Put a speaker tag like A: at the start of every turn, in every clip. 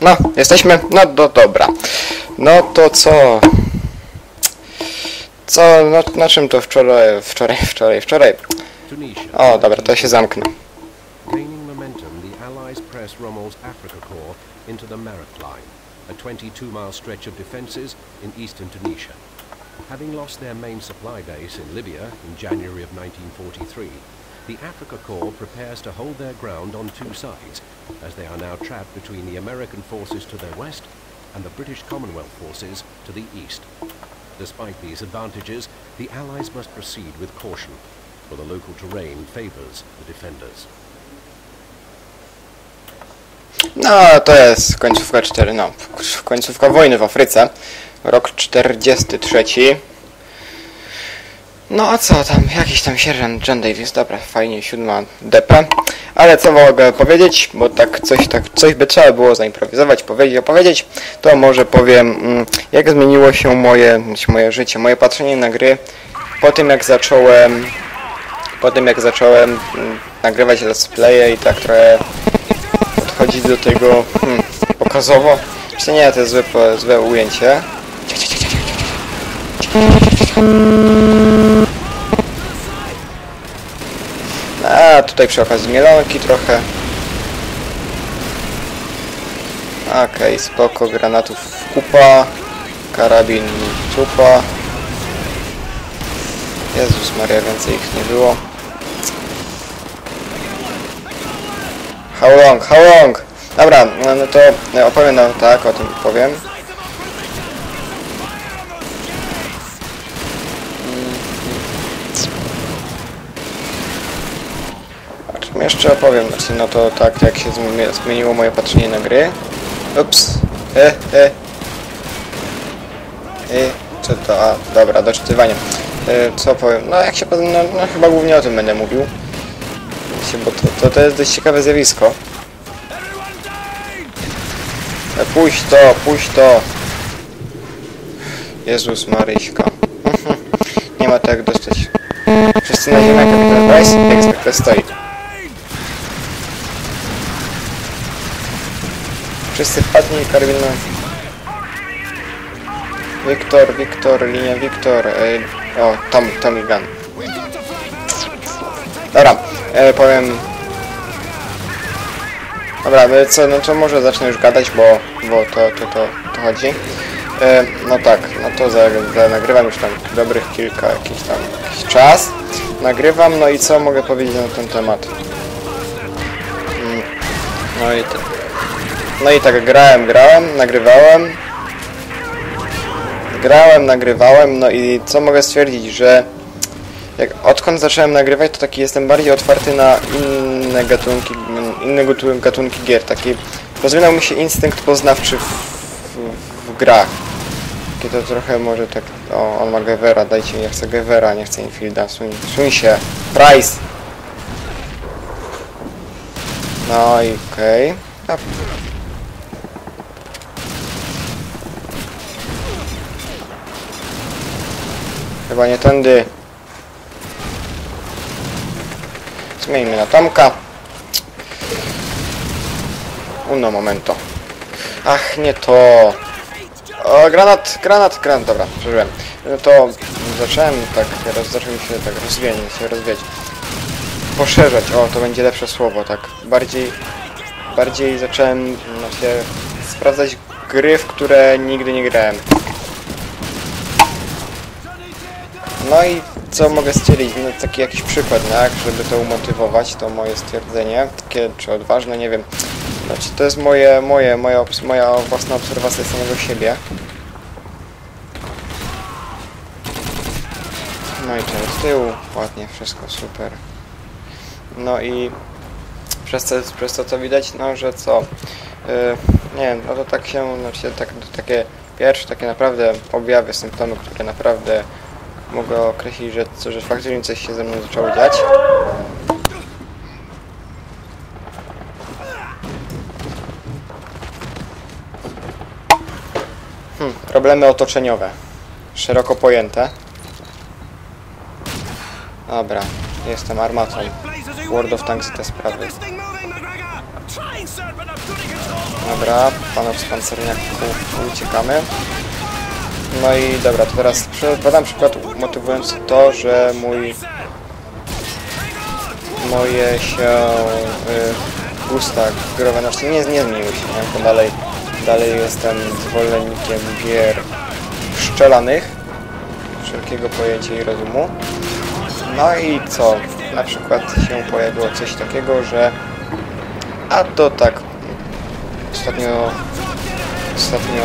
A: No, jesteśmy? No, do, dobra. No to co? Co, no, na czym to wczoraj, wczoraj, wczoraj, wczoraj? O, dobra, to się zamknę.
B: Gaining momentum, the Allies press Rommel's Africa Corps into the Merit Line, a 22-mile stretch of defences in eastern Tunisia. Having lost their main supply base in Libya in January of 1943, the Africa Corps prepares to hold their ground on two sides, as they are now trapped between the American forces to their west and the British Commonwealth forces to the east. Despite these advantages, the Allies must proceed with caution, for the local terrain favours the defenders.
A: No, to jest końcówka 4, no, końcówka wojny w Afryce. Rok 43. No a co tam, jakiś tam sierżant John Davis, dobra, fajnie, siódma DP. Ale co mogę powiedzieć, bo tak coś, tak coś by trzeba było zaimprowizować, powiedzieć, opowiedzieć, to może powiem, mm, jak zmieniło się moje, znaczy moje życie, moje patrzenie na gry po tym jak zacząłem, po tym jak zacząłem mm, nagrywać let's playe i tak trochę podchodzić do tego hmm, pokazowo. Czy nie, to jest złe, złe ujęcie. A tutaj przy okazji mielonki trochę. Okej, spoko, granatów kupa, karabin tupa. Jezus Maria, więcej ich nie było. How long, how long? Dobra, no no to e, opowiem nam tak, o tym powiem. Jeszcze opowiem? Znaczy, no to tak, jak się zmieni- zmieniło moje patrzenie na gry. Ups. E, e. E, co to? A, dobra, doczytywanie. E, co powiem? No jak się, no, no chyba głównie o tym będę mówił. Bo to, to, to jest dość ciekawe zjawisko. E, to, puść to. Jezus Maryśka. Nie ma to jak dostać. Wszyscy na ziemię, kapitan Price, jak zwykle stoi. Wszyscy wpadnij, karabin na... Wiktor, Wiktor, linia Wiktor. Ej, o, Tom, Tommy Gun. Dobra, e, powiem... Dobra, e, co, no to może zacznę już gadać, bo, bo to, to, to, to chodzi. E, no tak, no to za, za, nagrywam już tam dobrych kilka, jakiś tam jakiś czas. Nagrywam, no i co mogę powiedzieć na ten temat? Mm, no i tak. No i tak grałem, grałem, nagrywałem. Grałem, nagrywałem, no i co mogę stwierdzić, że jak odkąd zacząłem nagrywać, to taki jestem bardziej otwarty na inne gatunki, inne gatu- gatunki gier. Taki rozwinął mi się instynkt poznawczy w, w, w grach. Takie to trochę może tak, o, on ma Gevera, dajcie ja chcę Gevera, nie chcę Infielda, suń, suń się, Price! No i okej. A Chyba nie tędy. Zmieńmy na Tomka. Uno momento. Ach, nie to. O, granat, granat, granat, dobra, przeżyłem. No to zacząłem tak, teraz zaczął mi się tak rozwijać, się rozwijać. Poszerzać, o, to będzie lepsze słowo, tak. Bardziej, bardziej zacząłem, no się, sprawdzać gry, w które nigdy nie grałem. No i co mogę stwierdzić? No taki jakiś przykład, tak? Żeby to umotywować, to moje stwierdzenie, takie czy odważne, nie wiem. Znaczy to jest moje, moje, moja, moja własna obserwacja samego siebie. No i to z tyłu, ładnie, wszystko super. No i przez to, przez to co widać, no że co, yy, nie wiem, no to tak się, znaczy tak, takie pierwsze takie naprawdę objawy, symptomy, które naprawdę mogę określić, że, że faktycznie coś się ze mną zaczęło dziać. Hmm, problemy otoczeniowe. Szeroko pojęte. Dobra, jestem armatą. World of Tanks i te sprawy. Dobra, panów z pancerniaków uciekamy. No i dobra, to teraz podam przykład motywujący to, że mój moje się y, gusta growe, znaczy nie, nie zmieniły się, nie? bo dalej, dalej jestem zwolennikiem gier szczelanych, wszelkiego pojęcia i rozumu. No i co? Na przykład się pojawiło coś takiego, że a to tak ostatnio ostatnio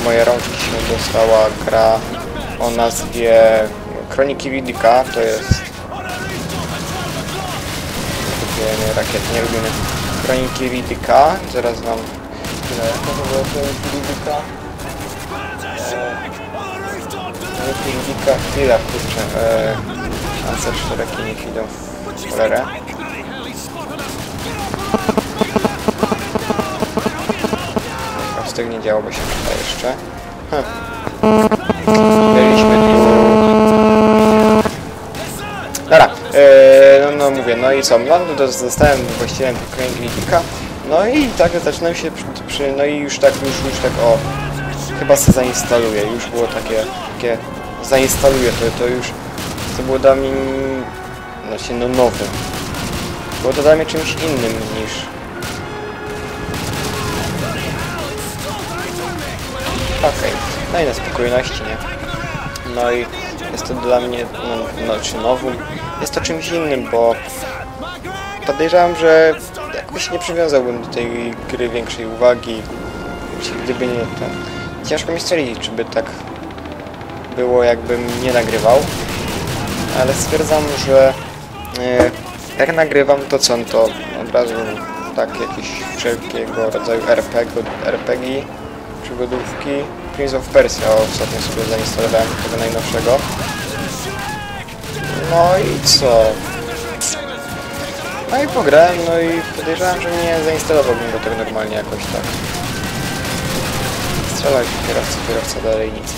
A: w moje rączki się dostała gra o nazwie Kroniki Widika, to jest takie rakiety, nie lubimy Kroniki Widika, zaraz wam ile to Kroniki Widika? Kroniki Widika, chwila kurczę, e, Pancer szeroki niech idą w cholerę. Tego nie działo, bo się przyda jeszcze. Hm. Byliśmy tu... Dobra, e, no, no mówię, no i co, no zostałem właścicielem Kroniki no i tak zaczynam się przy, przy, no i już tak, już, już tak, o, chyba se zainstaluję, już było takie, takie, zainstaluję to, to już, to było dla mnie, znaczy no nowe, było to dla mnie czymś innym niż, Okej, no i na spokojności, nie? No i jest to dla mnie, no, no czy nowym, jest to czymś innym, bo podejrzewam, że jakoś nie przywiązałbym do tej gry większej uwagi, gdyby nie ten... Ciężko mi stwierdzić, czy by tak było, jakbym nie nagrywał, ale stwierdzam, że e, jak nagrywam, to co, no to od razu tak jakieś wszelkiego rodzaju RPG, RPG przygodówki. Prince of Persia ostatnio sobie zainstalowałem tego najnowszego. No i co? No i pograłem, no i podejrzewam, że nie zainstalowałbym go tak normalnie jakoś tak. Strzelać kierowca, kierowca dalej nic.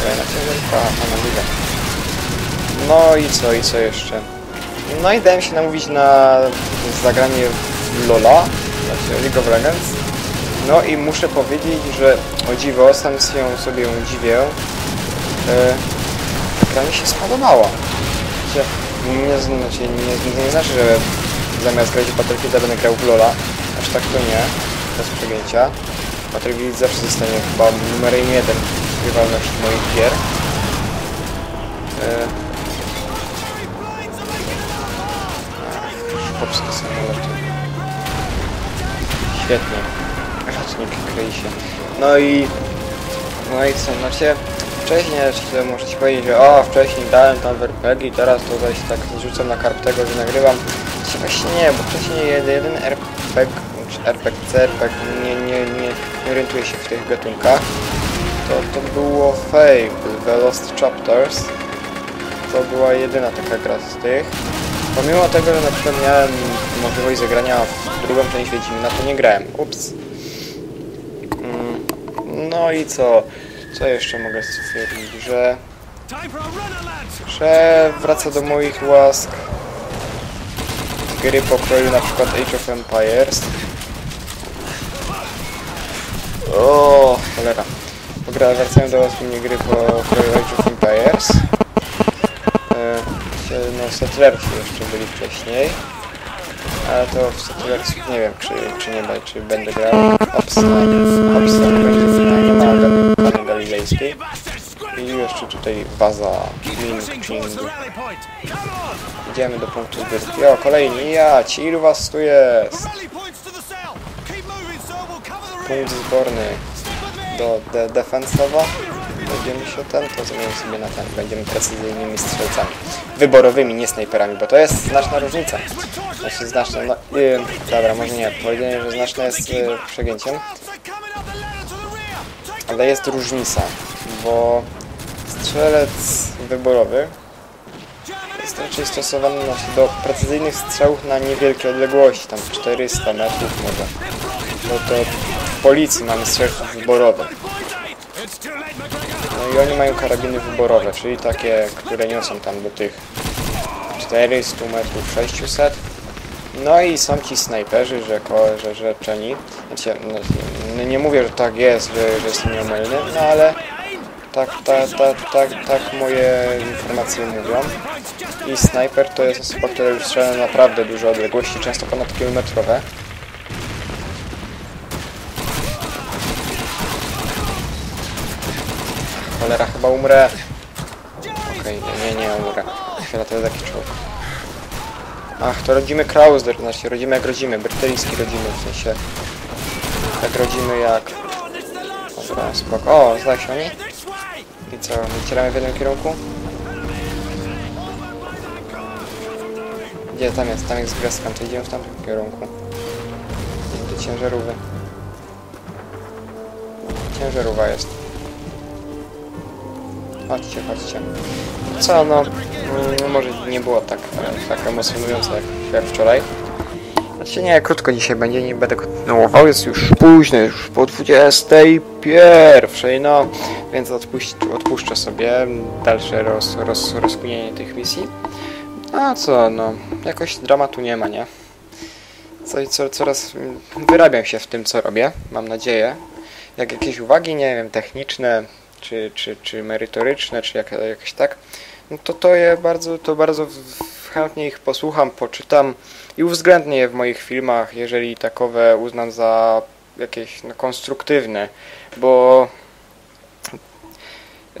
A: Kolejna ciężarka, a na górze. No i co, i co jeszcze? No i dałem się namówić na zagranie w LoL'a, znaczy League of Legends. No i muszę powiedzieć, że o dziwo, sam się sobie dziwię, e, gra mi się spodobała. Nie, znaczy, nie, nie znaczy, że zamiast grać w Battlefielda będę grał w LoL'a, aż tak to nie, bez przegięcia. Battlefield zawsze zostanie chyba numerem jeden w grywalności moich gier. E, ach, Chłopskie samoloty. Świetnie. Kroi się. No i... No i co, znaczy... Wcześniej jeszcze ci powiedzieć, że o, wcześniej dałem tam RPG i teraz to zaś tak rzucam na karp tego, że nagrywam. Znaczy właśnie nie, bo wcześniej jeden, jeden RPG, czy RPG, RPG, nie, nie, nie, nie orientuję się w tych gatunkach. To, to było Fable, The Lost Chapters. To była jedyna taka gra z tych. Pomimo tego, że na przykład miałem możliwość zagrania w drugą część Wiedźmina, to nie grałem. Ups. No i co? Co jeszcze mogę stwierdzić? Że... Że wraca do moich łask gry pokroju na przykład Age of Empires. O, cholera. Wracają do łask mnie gry pokroju Age of Empires. E, no, Settlersi jeszcze byli wcześniej. Ale to w Settlersi nie wiem, czy, czy nie czy będę grał. Obstan. Obstan będzie nie ma Gal- Gal- galilejskiej. I jeszcze tutaj baza Ling Ching. Idziemy do punktu zbytki. O, kolejni ja, ci ilu was tu jest? Punkt zborny do de defensowa. Będziemy się ten, to zmienimy sobie na ten. Będziemy precyzyjnymi strzelcami. Wyborowymi, nie snajperami, bo to jest znaczna różnica. Znaczy znaczna, no, yy, dobra, może nie, powiedziałem, że znaczne jest yy, przegięciem, ale jest różnica, bo strzelec wyborowy jest raczej stosowany do precyzyjnych strzałów na niewielkie odległości, tam 400 metrów może. No to w policji mamy strzelców wyborowych. I oni mają karabiny wyborowe, czyli takie, które niosą tam do tych 400 metrów, 600. No i są ci snajperzy, że, ko- że rzeczeni. Znaczy, no, nie mówię, że tak jest, że, że jestem nieomylny, no ale tak, tak, tak, tak, tak moje informacje mówią. I snajper to jest osoba, która już strzela na naprawdę duże odległości, często ponadkilometrowe. Cholera, chyba umrę. Okej, nie, nie, nie umrę. Chwila, to jest taki czołg. Ach, to rodzimy Krauser, znaczy rodzimy jak rodzimy, brytyjski rodzimy, w sensie... Tak rodzimy jak... Dobra, spoko. O, zdaje się oni? I co, wycieramy w jednym kierunku? Gdzie tam jest? Tam jest gwiazdka, to idziemy w tamtym kierunku. Do ciężarówy. Ciężarówa jest. Chodźcie, chodźcie. Co, no, mm, może nie było tak, tak emocjonujące jak, wczoraj. Znaczy nie, krótko dzisiaj będzie, nie będę kontynuował, jest już późno, już po 21, no, więc odpuść, odpuszczę sobie dalsze roz, roz, rozkminienie tych misji. A co, no, jakoś dramatu nie ma, nie? Co, co, coraz wyrabiam się w tym, co robię, mam nadzieję. Jak jakieś uwagi, nie wiem, techniczne, czy, czy, czy merytoryczne, czy jak, jakieś tak, no to to je bardzo, to bardzo chętnie ich posłucham, poczytam i uwzględnię je w moich filmach, jeżeli takowe uznam za jakieś no, konstruktywne, bo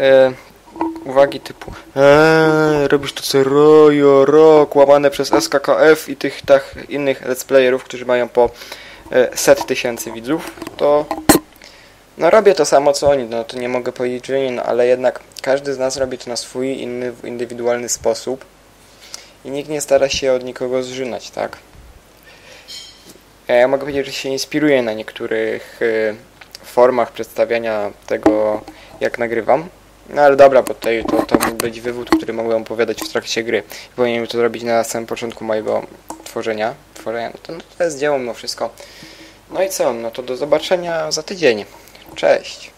A: e, uwagi typu eee, robisz to co rojo, rok, łamane przez SKKF i tych tak innych let's playerów, którzy mają po e, set tysięcy widzów, to no robię to samo co oni, no to nie mogę powiedzieć, że nie, no ale jednak każdy z nas robi to na swój inny, indywidualny sposób i nikt nie stara się od nikogo zżynać, tak? Ja, ja mogę powiedzieć, że się inspiruję na niektórych y, formach przedstawiania tego, jak nagrywam. No ale dobra, bo tutaj to, to mógł być wywód, który mogłem opowiadać w trakcie gry. Powinienem to zrobić na samym początku mojego tworzenia. Tworzenia, no to, no to jest dzieło mimo wszystko. No i co? No to do zobaczenia za tydzień. Cześć.